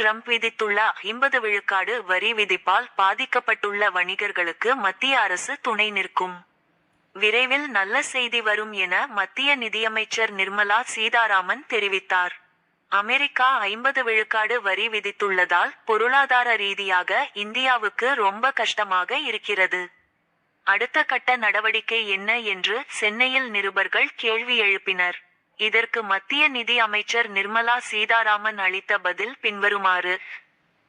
Trump விதித்துள்ள ஐம்பது விழுக்காடு வரி விதிப்பால் பாதிக்கப்பட்டுள்ள வணிகர்களுக்கு மத்திய அரசு துணை நிற்கும். விரைவில் நல்ல செய்தி வரும் என மத்திய நிதியமைச்சர் நிர்மலா சீதாராமன் தெரிவித்தார். அமெரிக்கா ஐம்பது விழுக்காடு வரி விதித்துள்ளதால் பொருளாதார ரீதியாக இந்தியாவுக்கு ரொம்ப கஷ்டமாக இருக்கிறது. அடுத்த கட்ட நடவடிக்கை என்ன என்று சென்னையில் நிருபர்கள் கேள்வி எழுப்பினர். இதற்கு மத்திய நிதி அமைச்சர் நிர்மலா சீதாராமன் அளித்த பதில் பின்வருமாறு.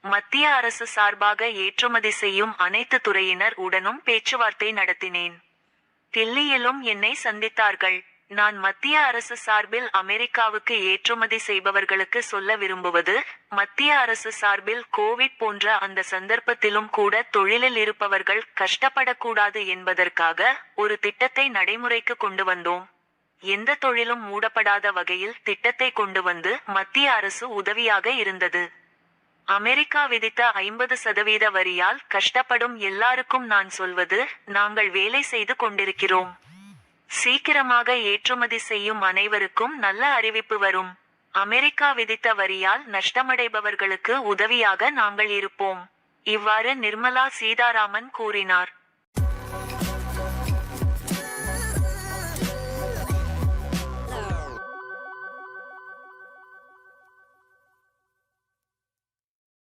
மத்திய அரசு சார்பாக ஏற்றுமதி செய்யும் அனைத்து துறையினர் உடனும் பேச்சுவார்த்தை நடத்தினேன். தில்லியிலும் என்னை சந்தித்தார்கள். நான் மத்திய அரசு சார்பில் அமெரிக்காவுக்கு ஏற்றுமதி செய்பவர்களுக்கு சொல்ல விரும்புவது மத்திய அரசு சார்பில் கோவிட் போன்ற அந்த சந்தர்ப்பத்திலும் கூட தொழிலில் இருப்பவர்கள் கஷ்டப்படக்கூடாது என்பதற்காக ஒரு திட்டத்தை நடைமுறைக்கு கொண்டு வந்தோம். எந்த தொழிலும் மூடப்படாத வகையில் திட்டத்தை கொண்டு வந்து மத்திய அரசு உதவியாக இருந்தது. அமெரிக்கா விதித்த ஐம்பது சதவீத வரியால் கஷ்டப்படும் எல்லாருக்கும் நான் சொல்வது நாங்கள் வேலை செய்து கொண்டிருக்கிறோம். சீக்கிரமாக ஏற்றுமதி செய்யும் அனைவருக்கும் நல்ல அறிவிப்பு வரும். அமெரிக்கா விதித்த வரியால் நஷ்டமடைபவர்களுக்கு உதவியாக நாங்கள் இருப்போம். இவ்வாறு நிர்மலா சீதாராமன் கூறினார்.